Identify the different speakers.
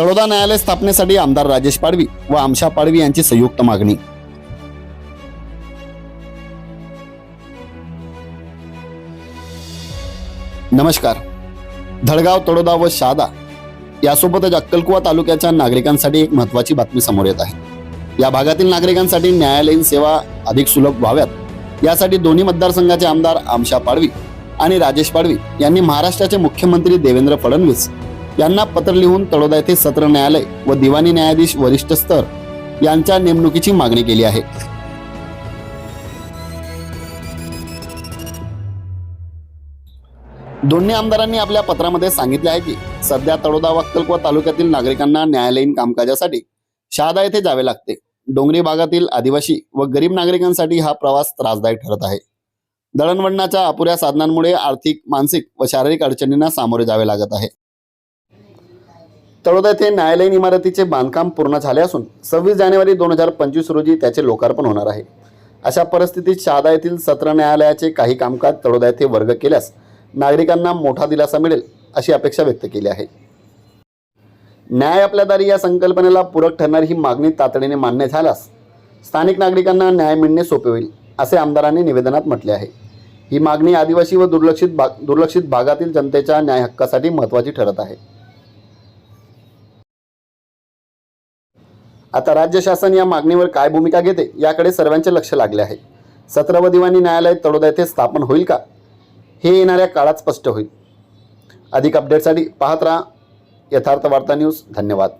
Speaker 1: तळोदा न्यायालय स्थापनेसाठी आमदार राजेश पाडवी व आमशा पाडवी यांची संयुक्त मागणी. नमस्कार. धडगाव तळोदा व शहादा यासोबतच अक्कलकुवा तालुक्याच्या नागरिकांसाठी एक महत्वाची बातमी समोर येत आहे. या भागातील नागरिकांसाठी न्यायालयीन सेवा अधिक सुलभ व्हाव्यात. यासाठी दोन्ही मतदारसंघाचे आमदार आमशा पाडवी आणि राजेश पाडवी यांनी महाराष्ट्राचे मुख्यमंत्री देवेंद्र फडणवीस यांना पत्र लिहून तळोदा येथे सत्र न्यायालय व दिवाणी न्यायाधीश वरिष्ठ स्तर यांच्या नेमणुकीची मागणी केली आहे. दोन्ही आमदारांनी आपल्या पत्रामध्ये सांगितले आहे की सध्या तळोदा व तालुक्यातील नागरिकांना न्यायालयीन कामकाजासाठी शहादा येथे जावे लागते. डोंगरी भागातील आदिवासी व गरीब नागरिकांसाठी हा प्रवास त्रासदायक ठरत आहे. दळणवळणाच्या अपुऱ्या साधनांमुळे आर्थिक मानसिक व शारीरिक अडचणींना सामोरे जावे लागत आहे. तळोदा येथे न्यायालयीन इमारतीचे बांधकाम पूर्ण झाले असून सव्वीस जानेवारी दोन हजार पंचवीस रोजी त्याचे लोकार्पण होणार आहे. अशा परिस्थितीत शहादा येथील सत्र न्यायालयाचे काही कामकाज तळोदा येथे वर्ग केल्यास नागरिकांना मोठा दिलासा मिळेल अशी अपेक्षा व्यक्त केली आहे. न्याय आपल्या दारी या संकल्पनेला पूरक ठरणारी ही मागणी तातडीने मान्य झाल्यास स्थानिक नागरिकांना न्याय मिळणे सोपे होईल असे आमदारांनी निवेदनात म्हटले आहे. ही मागणी आदिवासी व दुर्लक्षित भाग दुर्लक्षित भागातील जनतेच्या न्याय हक्कासाठी महत्त्वाची ठरत आहे. आता राज्य शासन या मागणीवर काय भूमिका घेते याकडे सर्वांचे लक्ष लागले आहे. सत्र व दिवाणी न्यायालय तडोदा येथे स्थापन होईल का? हे येणाऱ्या काळात स्पष्ट होईल. अधिक अपडेटसाठी पाहत राहा. यथार्थ वार्ता न्यूज. धन्यवाद.